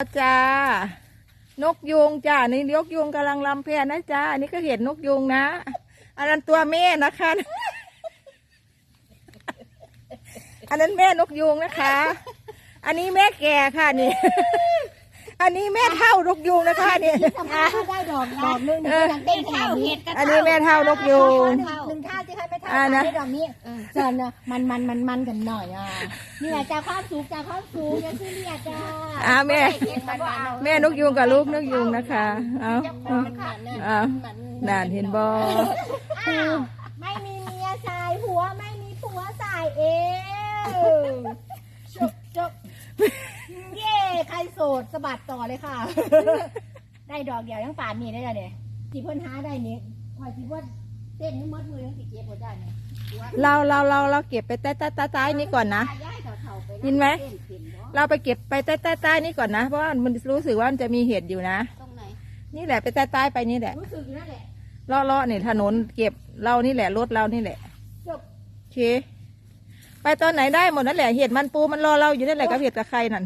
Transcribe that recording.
จ้านกยูงจ้านี่นกยูงกำลังลำเพลนะจ้าอันนี้ก็เห็นนกยูงนะอันนั้นตัวแม่นะคะ อันนั้นแม่นกยูงนะคะ อันนี้แม่แก่ค่ะนี่ อันนี้แม่เท่านกยูงนะคะนี่ทำไมก็ได้ดอกดอกนึงเออยังเต้นขนาดนี้อันนี้แม่เท่านกยูงหนึ่งท่าที่ให้ไม่เท่า อ่านะได้ดอกนี้เจนนะมันมันมันมันกันหน่อยอะนี่แหละจากความสูงจากความสูงยังคือเรียกจ้าอ่าแม่ แม่นกยูงกับลูกนกยูงนะคะ เอาเอาเอานานเห็นบออ้าวไม่มีเมียสายผัวไม่มีผัวสายเอวจบจบเย่ใครโสดสะบัดต่อเลยค่ะ ได้ดอกเดียวยังป่านนี่ได้เลยเนี่ยจีเพิ่นหาได้นี่คอยจีว่า เต้นนี่มดมือยังสิเก็บหมดได้เนี่ยเราเราเราเราเก็บไปใต้ใต้ใต้ใต้นี้ก่อนนะย้ายเถ่าๆไปยินไหมเต้นเป็นเนาะเราไปเก็บไปใต้ใต้ใต้นี้ก่อนนะ เพราะว่ามันรู้สึกว่ามันจะมีเห็ดอยู่นะ ตรงไหน นี่แหละไปใต้ใต้ไปนี่แหละรู้สึกอยู่นั่นแหละเลาะเลาะนี่ถนนเก็บเรานี่แหละรถเรานี่แหละจบโอเค ไปตอนไหนได้หมดนั่นแหละเห็ดมันปูมันรอเราอยู่นั่นแหละกับเห็ดกับใครนั่น